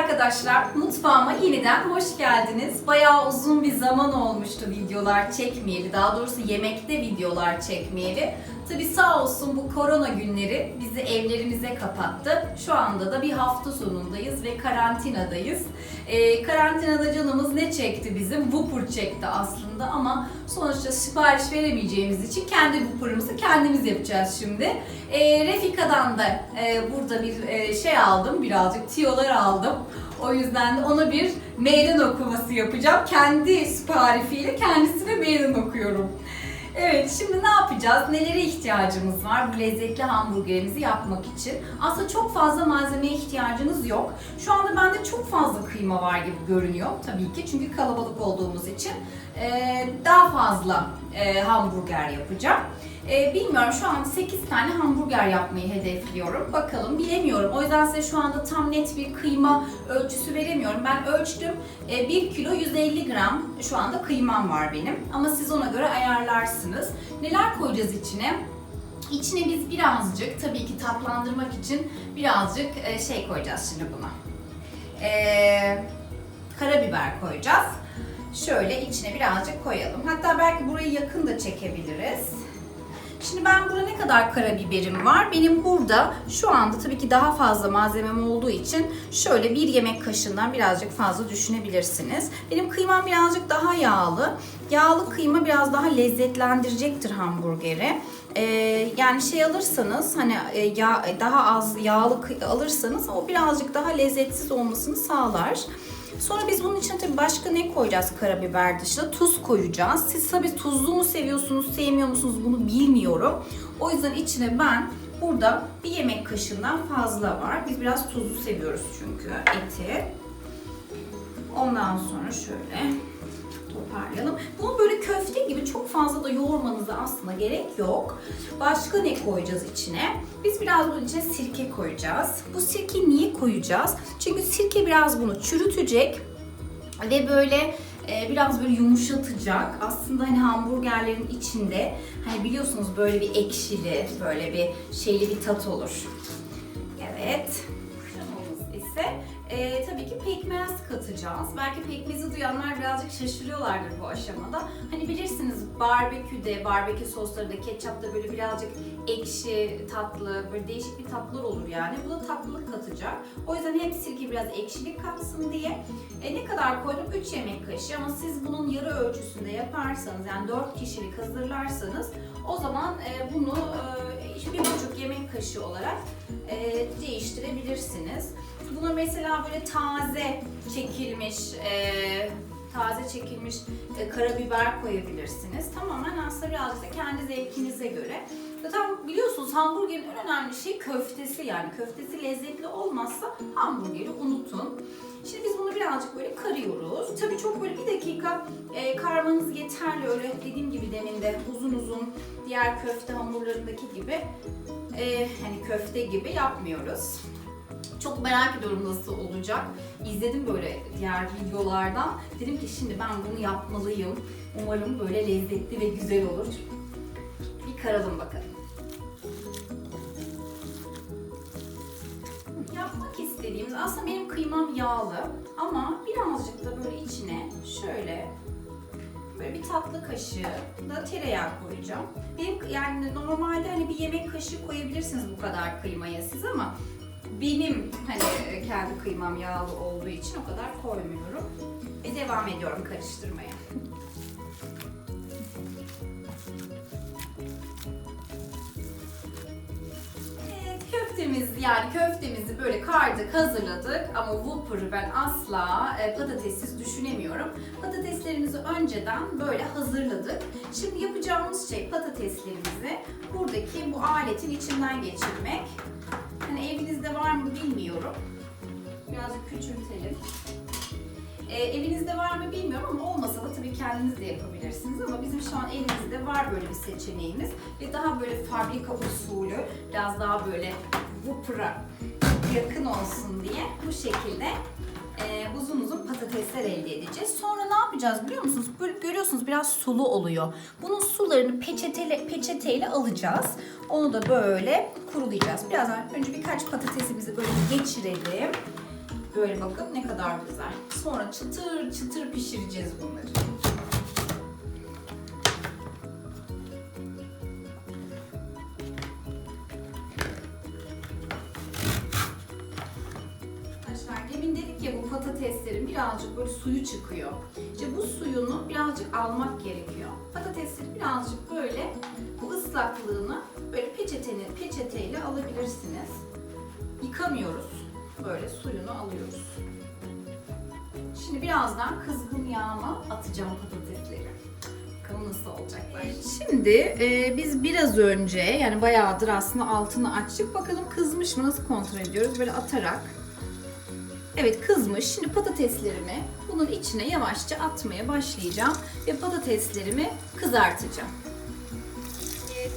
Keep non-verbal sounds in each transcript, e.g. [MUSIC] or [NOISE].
arkadaşlar, mutfağıma yeniden hoş geldiniz. Bayağı uzun bir zaman olmuştu videolar çekmeyeli, daha doğrusu yemekte videolar çekmeyeli. Tabi sağ olsun bu korona günleri bizi evlerimize kapattı. Şu anda da bir hafta sonundayız ve karantinadayız. Ee, karantinada canımız ne çekti bizim? Whopper çekti aslında ama sonuçta sipariş veremeyeceğimiz için kendi Whopper'ımızı kendimiz yapacağız şimdi. Ee, Refika'dan da e, burada bir e, şey aldım, birazcık tiyolar aldım. O yüzden de ona bir meydan okuması yapacağım. Kendi siparifiyle kendisine meydan okuyorum. Evet, şimdi ne yapacağız? Nelere ihtiyacımız var bu lezzetli hamburgerimizi yapmak için? Aslında çok fazla malzemeye ihtiyacınız yok. Şu anda bende çok fazla kıyma var gibi görünüyor tabii ki. Çünkü kalabalık olduğumuz için daha fazla hamburger yapacağım. Ee, bilmiyorum şu an 8 tane hamburger yapmayı hedefliyorum. Bakalım bilemiyorum. O yüzden size şu anda tam net bir kıyma ölçüsü veremiyorum. Ben ölçtüm. Ee, 1 kilo 150 gram şu anda kıymam var benim. Ama siz ona göre ayarlarsınız. Neler koyacağız içine? İçine biz birazcık tabii ki tatlandırmak için birazcık e, şey koyacağız şimdi buna. Ee, karabiber koyacağız. Şöyle içine birazcık koyalım. Hatta belki burayı yakın da çekebiliriz. Şimdi ben burada ne kadar karabiberim var? Benim burada şu anda tabii ki daha fazla malzemem olduğu için şöyle bir yemek kaşığından birazcık fazla düşünebilirsiniz. Benim kıymam birazcık daha yağlı. Yağlı kıyma biraz daha lezzetlendirecektir hamburgeri. Ee, yani şey alırsanız hani e, yağ, daha az yağlı alırsanız o birazcık daha lezzetsiz olmasını sağlar. Sonra biz bunun içine tabii başka ne koyacağız karabiber dışında? Tuz koyacağız. Siz tabii tuzlu mu seviyorsunuz, sevmiyor musunuz bunu bilmiyorum. O yüzden içine ben burada bir yemek kaşığından fazla var. Biz biraz tuzlu seviyoruz çünkü eti. Ondan sonra şöyle toparlayalım. Bunu böyle köfte gibi çok fazla da yoğurmanıza aslında gerek yok. Başka ne koyacağız içine? Biz biraz bunun içine sirke koyacağız. Bu sirke niye koyacağız? Çünkü sirke biraz bunu çürütecek ve böyle e, biraz böyle yumuşatacak. Aslında hani hamburgerlerin içinde hani biliyorsunuz böyle bir ekşili, böyle bir şeyli bir tat olur. Evet. Kremamız ise e, tabii ki pekmez katacağız. Belki pekmezi duyanlar birazcık şaşırıyorlardır bu aşamada. Hani bilirsiniz barbeküde, barbekü soslarında, ketçapta böyle birazcık ekşi, tatlı, böyle değişik bir tatlar olur yani. Bu da tatlılık katacak. O yüzden hem sirke biraz ekşilik katsın diye. E, ne kadar koydum? 3 yemek kaşığı ama siz bunun yarı ölçüsünde yaparsanız yani 4 kişilik hazırlarsanız o zaman e, bunu e, bir buçuk yemek kaşığı olarak e, değiştirebilirsiniz. Buna mesela böyle taze çekilmiş e, taze çekilmiş e, karabiber koyabilirsiniz. Tamamen aslında birazcık da kendi zevkinize göre. Zaten biliyorsunuz hamburgerin en önemli şey köftesi yani. Köftesi lezzetli olmazsa hamburgeri unutun. Şimdi biz bunu birazcık böyle karıyoruz. Tabii çok böyle bir dakika e, karmanız yeterli. Öyle dediğim gibi demin de uzun uzun diğer köfte hamurlarındaki gibi e, hani köfte gibi yapmıyoruz. Çok merak ediyorum nasıl olacak. İzledim böyle diğer videolardan. Dedim ki şimdi ben bunu yapmalıyım. Umarım böyle lezzetli ve güzel olur. Bir karalım bakalım. Yapmak istediğimiz aslında benim kıymam yağlı ama birazcık da böyle içine şöyle böyle bir tatlı kaşığı da tereyağı koyacağım. Benim yani normalde hani bir yemek kaşığı koyabilirsiniz bu kadar kıymaya siz ama benim hani kendi kıymam yağlı olduğu için o kadar koymuyorum. Ve devam ediyorum karıştırmaya. Evet, köftemiz yani köftemizi böyle kardık, hazırladık ama Whopper'ı ben asla e, patatessiz düşünemiyorum. Patateslerimizi önceden böyle hazırladık. Şimdi yapacağımız şey patateslerimizi buradaki bu aletin içinden geçirmek. Evinizde var mı bilmiyorum. Birazcık küçültelim. Ee, evinizde var mı bilmiyorum ama olmasa da tabii kendiniz de yapabilirsiniz ama bizim şu an elimizde var böyle bir seçeneğimiz ve daha böyle fabrika usulü biraz daha böyle Whopper'a yakın olsun diye bu şekilde e, uzun uzun patatesler elde edeceğiz. Sonra ne yapacağız biliyor musunuz? Görüyorsunuz biraz sulu oluyor. Bunun sularını peçeteyle, peçeteyle alacağız. Onu da böyle kurulayacağız. Birazdan önce birkaç patatesimizi böyle geçirelim. Böyle bakın ne kadar güzel. Sonra çıtır çıtır pişireceğiz bunları. Birazcık böyle suyu çıkıyor. İşte bu suyunu birazcık almak gerekiyor. Patatesleri birazcık böyle bu ıslaklığını böyle peçetenin peçeteyle alabilirsiniz. Yıkamıyoruz. Böyle suyunu alıyoruz. Şimdi birazdan kızgın yağıma atacağım patatesleri. Bakalım nasıl olacaklar. Şimdi e, biz biraz önce yani bayağıdır aslında altını açtık. Bakalım kızmış mı nasıl kontrol ediyoruz? Böyle atarak. Evet kızmış. Şimdi patateslerimi bunun içine yavaşça atmaya başlayacağım. Ve patateslerimi kızartacağım.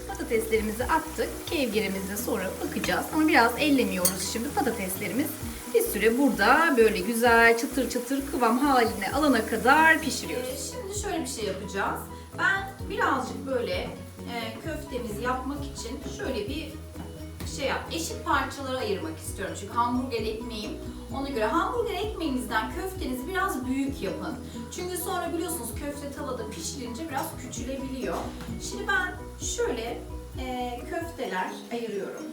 Patateslerimizi attık. Kevgirimize sonra bakacağız. Ama biraz ellemiyoruz şimdi. Patateslerimiz bir süre burada böyle güzel çıtır çıtır kıvam haline alana kadar pişiriyoruz. şimdi şöyle bir şey yapacağız. Ben birazcık böyle e, köftemizi yapmak için şöyle bir şey yap, eşit parçalara ayırmak istiyorum. Çünkü hamburger ekmeğim ona göre hamburger ekmeğinizden köftenizi biraz büyük yapın. Çünkü sonra biliyorsunuz köfte tavada pişirince biraz küçülebiliyor. Şimdi ben şöyle e, köfteler ayırıyorum.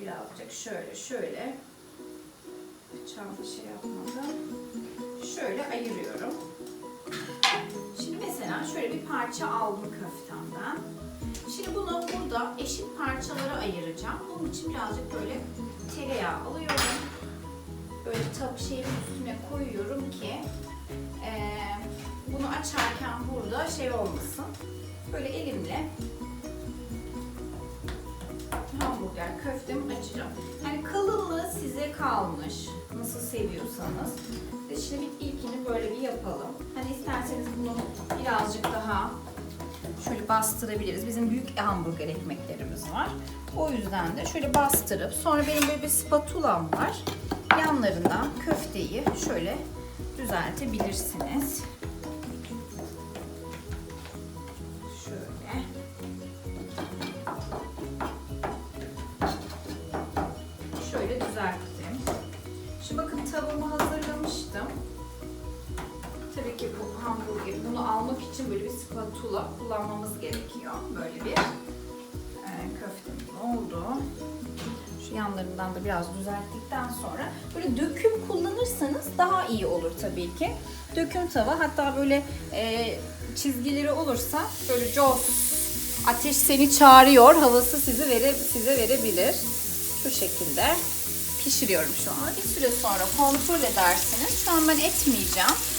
Birazcık şöyle şöyle. Bıçağım bir şey yapmadı. Şöyle ayırıyorum. Şimdi mesela şöyle bir parça aldım köftemden. Şimdi bunu burada eşit parçalara ayıracağım. Bunun için birazcık böyle tereyağı alıyorum. Böyle tab şeyin üstüne koyuyorum ki eee, bunu açarken burada şey olmasın. Böyle elimle hamburger köftemi açacağım. Yani kalınlığı size kalmış. Nasıl seviyorsanız. Şimdi bir ilkini böyle bir yapalım. Hani isterseniz bunu birazcık daha şöyle bastırabiliriz. Bizim büyük hamburger ekmeklerimiz var. O yüzden de şöyle bastırıp sonra benim böyle bir spatulam var. Yanlarından köfteyi şöyle düzeltebilirsiniz. İçin böyle bir spatula kullanmamız gerekiyor. Böyle bir e, köftemiz oldu. Şu yanlarından da biraz düzelttikten sonra böyle döküm kullanırsanız daha iyi olur tabii ki. Döküm tava hatta böyle e, çizgileri olursa böyle jos ateş seni çağırıyor havası sizi vere, size verebilir. Şu şekilde pişiriyorum şu an. Bir süre sonra kontrol edersiniz. Şu an ben etmeyeceğim.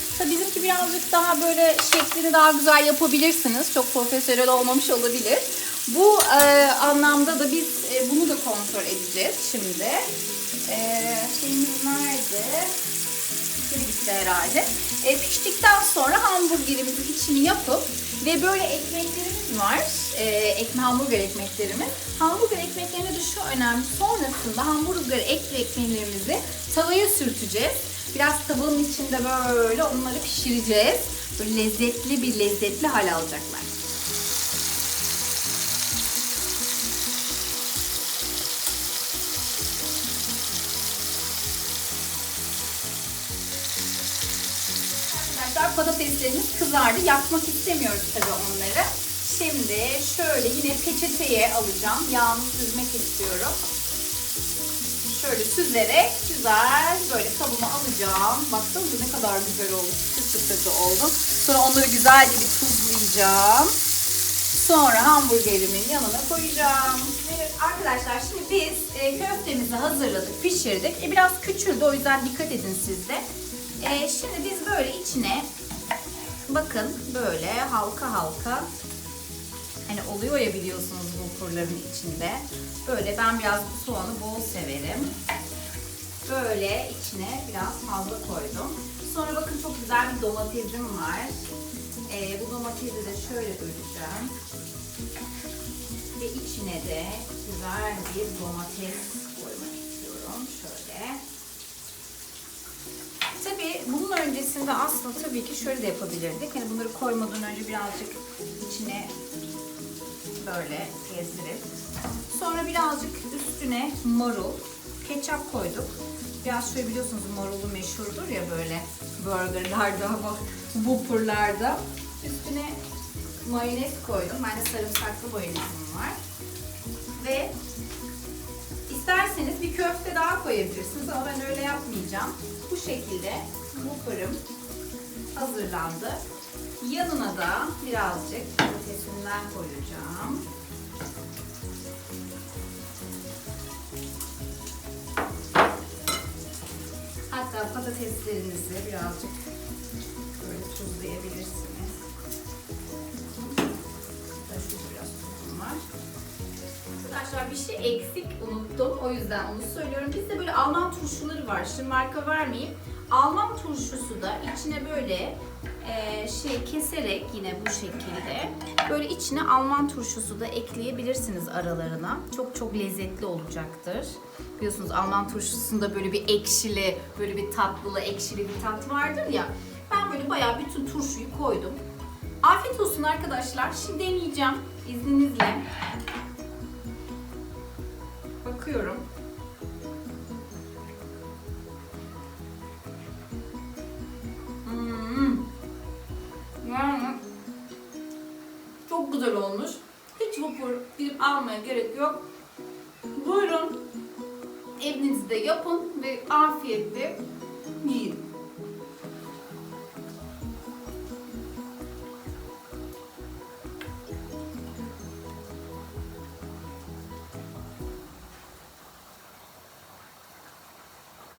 Bizimki birazcık daha böyle şeklini daha güzel yapabilirsiniz. Çok profesyonel olmamış olabilir. Bu e, anlamda da biz e, bunu da kontrol edeceğiz şimdi. E, şeyimiz nerede? Gitti herhalde. E, piştikten sonra hamburgerimizin içini yapıp ve böyle ekmeklerimiz var. E, ekme hamburger ekmeklerimiz. Hamburger ekmeklerine de şu önemli. Sonrasında hamburger ekle ekmeklerimizi tavaya sürteceğiz. Biraz tavanın içinde böyle onları pişireceğiz. Böyle lezzetli bir lezzetli hal alacaklar. Arkadaşlar patateslerimiz kızardı. Yakmak istemiyoruz tabii onları. Şimdi şöyle yine peçeteye alacağım. Yağını süzmek istiyorum. Şöyle süzerek güzel böyle kabıma alacağım. Baksanıza ne kadar güzel oldu. Çıtır çıtırdı oldu. Sonra onları güzelce bir tuzlayacağım. Sonra hamburgerimin yanına koyacağım. Evet arkadaşlar şimdi biz e, köftemizi hazırladık, pişirdik. E, biraz küçüldü o yüzden dikkat edin siz de. E, şimdi biz böyle içine bakın böyle halka halka hani oluyor ya biliyorsunuz bu kurların içinde. Böyle ben biraz soğanı bol severim. Böyle içine biraz fazla koydum. Sonra bakın çok güzel bir domatesim var. Ee, bu domatesi de şöyle böleceğim. Ve içine de güzel bir domates koymak istiyorum. Şöyle. Tabii bunun öncesinde aslında tabii ki şöyle de yapabilirdik. Hani bunları koymadan önce birazcık içine böyle gezdirip sonra birazcık üstüne marul ketçap koyduk. Biraz şöyle biliyorsunuz marulu meşhurdur ya böyle burgerlarda, [LAUGHS] whopperlarda. Üstüne mayonez koydum. Bende sarımsaklı mayonezim var. Ve isterseniz bir köfte daha koyabilirsiniz ama ben öyle yapmayacağım. Bu şekilde whopper'ım hazırlandı. Yanına da birazcık patatesinden koyacağım. Hatta patateslerinizi birazcık böyle tuzlayabilirsiniz. Şurada biraz tuzum var. Arkadaşlar bir şey eksik unuttum. O yüzden onu söylüyorum. Bizde böyle Alman turşuları var. Şimdi marka vermeyeyim. Alman turşusu da içine böyle e, şey keserek yine bu şekilde böyle içine Alman turşusu da ekleyebilirsiniz aralarına. Çok çok lezzetli olacaktır. Biliyorsunuz Alman turşusunda böyle bir ekşili, böyle bir tatlılı, ekşili bir tat vardır ya. Ben böyle bayağı bütün turşuyu koydum. Afiyet olsun arkadaşlar. Şimdi deneyeceğim izninizle. Bakıyorum. Hiç vapur almaya gerek yok. Buyurun. Evinizde yapın ve afiyetle yiyin.